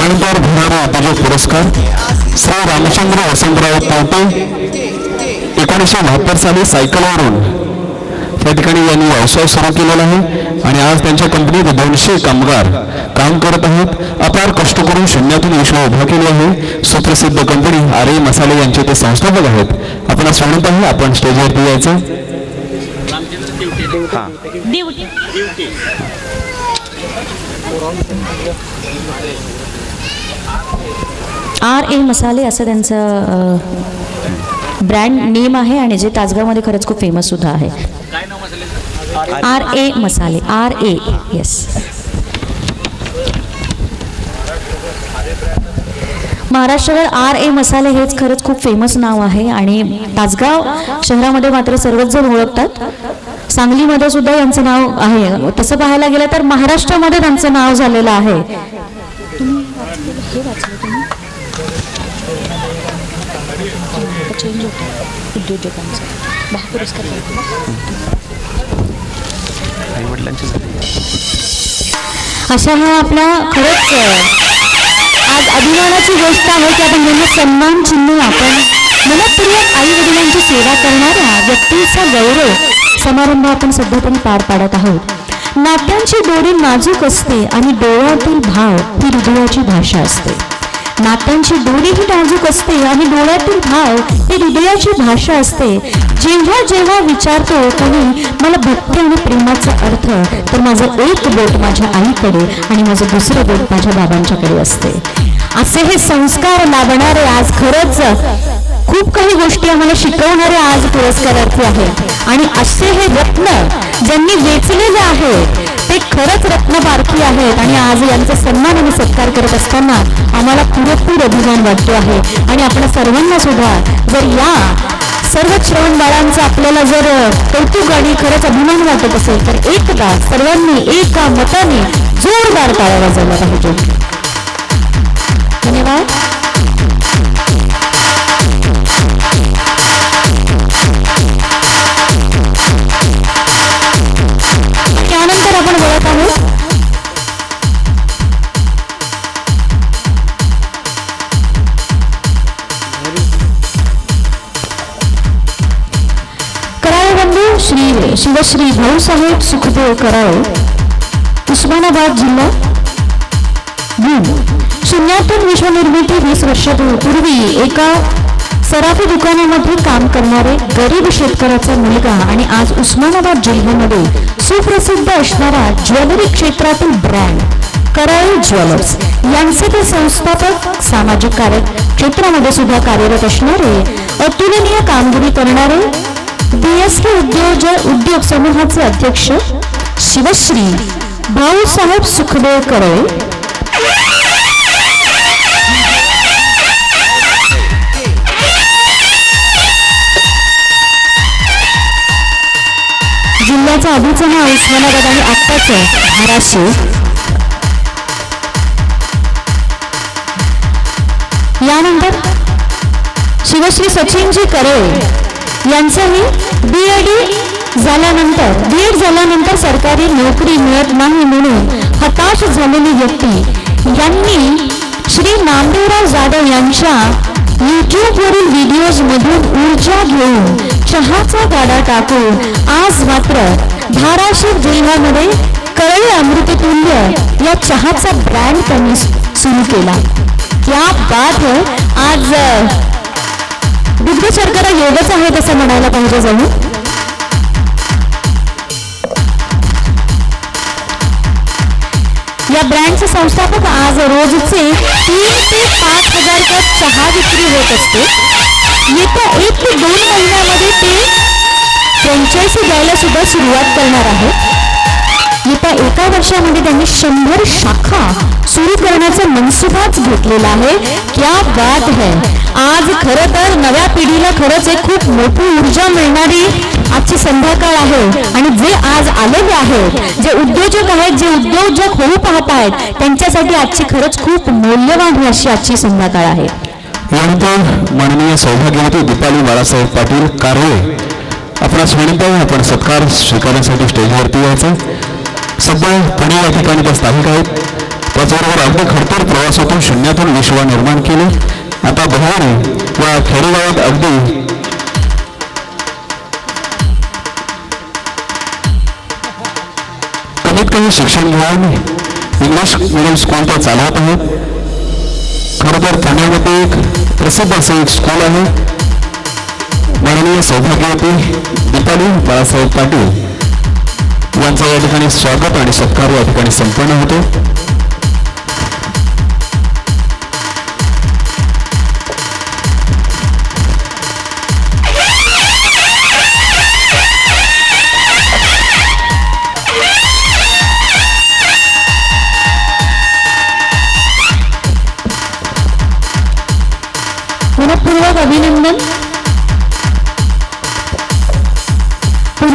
यानंतर भरारी उद्योजक पुरस्कार श्री रामचंद्र वसंतराव पोटे एकोणीसशे बहात्तर साली सायकलवरून त्या ठिकाणी यांनी व्यवसाय सुरू केलेला आहे आणि आज त्यांच्या कंपनीत दोनशे कामगार काम करत आहेत. अपार कष्ट करून शून्यातून विश्व उभा केले आहे. सुप्रसिद्ध कंपनी आर मसाले यांचे ते संस्थापक आहेत. आपण म्हणत आहे आपण स्टेजवरती यायचं. ड्युटी आर ए मसाले असं त्यांचं ब्रँड नेम आहे आणि जे तासगावमध्ये खरंच खूप फेमस सुद्धा आहे. R A Masale R A yes महाराष्ट्रावर आर ए मसाले हेच खरंच खूप फेमस नाव आहे आणि तासगाव शहरामध्ये मात्र सर्वच जण ओळखतात. सांगलीमध्ये सुद्धा यांचं नाव आहे. तसं पाहायला गेलं तर महाराष्ट्रामध्ये त्यांचं नाव झालेलं आहे. अशा हा आपला खरंच आज अभिमानाची गोष्ट आहे की आपण यांना सन्मान चिन्ह आपण मनपूर्वक आई वडिलांची सेवा करणाऱ्या व्यक्तीचा गौरव समारंभ आपण सध्या तरी पार पाडत आहोत. नाट्यांची दोरी नाजूक असते आणि डोळ्यातील भाव ही हृदयाची भाषा असते. नाट्यांची दोरी ही नाजूक असते आणि डोळ्यातील भाव ही हृदयाची भाषा असते. जेव्हा जेव्हा विचारतो कोणी मला भक्ती आणि प्रेमाचा अर्थ तर माझं एक बोट माझ्या आईकडे आणि माझं दुसरं बोट माझ्या बाबांच्याकडे असते. असे हे संस्कार लाभणारे आज खरंच खूप काही गोष्टी आम्हाला शिकवणारे आज पुरस्कारार्थी आहेत. आणि असे हे रत्न ज्यांनी वेचलेले आहेत ते खरंच रत्नपारखी आहेत. आणि आज यांचा सन्मान आणि सत्कार करत असताना आम्हाला पुरेपूर अभिमान वाटतो आहे. आणि आपण सर्वांना सुद्धा जर या सर्व श्रवण बाळांचं आपल्याला जर कौतुक आणि खरंच अभिमान वाटत असेल तर एकदा सर्वांनी एका मताने जोरदार टाळ्या वाजवल्या पाहिजे. धन्यवाद. श्री शिवश्री भाऊसाहेब सुखदेव कराळे उस्मानाबाद जिल्हा शून्यातून विश्वनिर्मिती वीस वर्षापूर्वी एका सराफी दुकानामध्ये काम करणारे गरीब शेतकऱ्याचा मुलगा आणि आज उस्मानाबाद जिल्ह्यामध्ये सुप्रसिद्ध असणारा ज्वेलरी क्षेत्रातील ब्रँड कराळे ज्वेलर्स यांचे ते संस्थापक सामाजिक कार्य क्षेत्रामध्ये सुद्धा कार्यरत असणारे अतुलनीय कामगिरी करणारे बीएसके उद्योग उद्योग समूहाचे अध्यक्ष शिवश्री भाऊसाहेब सुखदेव करळे जिल्ह्याचा आधीचं नाव उस्मानाबाद आणि आत्ताचं धाराशिव. यानंतर शिवश्री सचिनजी करेळ यांचंही बी डी झाल्यानंतर बी एड झाल्यानंतर सरकारी नोकरी मिळत नाही म्हणून हताश झालेली व्यक्ती यांनी श्री नामदेवराव जाधव यांच्या युट्यूबवरील व्हिडिओजमधून ऊर्जा घेऊन चहाचा गाडा टाकून आज मात्र धाराशिव जिल्ह्यामध्ये कळई अमृततुल्य या चहाचा ब्रँड त्यांनी सुरू केला. क्या बात है आज दुग्ध सरकार योगच आहेत असं म्हणायला पाहिजे जाऊ या ब्रँडचे संस्थापक आज रोजचे तीन ते पाच हजार कप चहा विक्री होत असते. येत्या एक ते दोन महिन्यामध्ये ते फ्रँचायसी द्यायला सुद्धा सुरुवात करणार आहेत येत्या एका वर्षामध्ये त्यांनी शंभर शाखा करण्याचा मनसुबाच घेतलेला आहे. क्या बात है. आज खरं तर नव्या पिढीला खरंच एक खूप मोठी ऊर्जा मिळणारी आजची संध्याकाळ आहे. आणि जे आज आलेले आहेत जे उद्योजक आहेत जे उद्योजक होऊ पाहत आहेत त्यांच्यासाठी आजची खरंच खूप मौल्यवान ही अशी आजची संध्याकाळ आहे. यानंतर माननीय सौभाग्यवती दीपाली बाळासाहेब पाटील कारवे. आपणास विनंती आहे आपण सत्कार स्वीकारण्यासाठी स्टेजवरती यायचं. सध्या पुणे या ठिकाणी त्या स्थानिक आहेत. त्याचबरोबर अगदी खडतर प्रवासातून शून्यातून विश्वा निर्माण केले. आता भवानी या खेडेगावात अगदी कमीत कमी शिक्षण घेऊन इंग्लिश मिडियम स्कूल त्या चालवत आहेत खरं तर ठाण्यामध्ये एक प्रसिद्ध असं एक स्कूल आहे. माननीय सौभाग्यवती दीपाली बाळासाहेब पाटील यांचं या ठिकाणी स्वागत आणि सत्कार या ठिकाणी संपन्न होतो.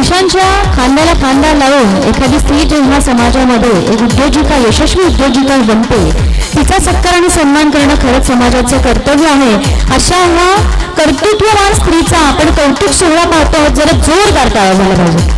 पुरुषांच्या खांद्याला खांदा लावून एखादी स्त्री जेव्हा समाजामध्ये एक उद्योजिका यशस्वी उद्योजिका बनते तिचा सत्कार आणि सन्मान करणं खरंच समाजाचं कर्तव्य आहे. अशा ह्या कर्तृत्ववान स्त्रीचा आपण कौतुक सोहळा पाहतो आहोत जरा जोरदार टाळा झाला पाहिजे.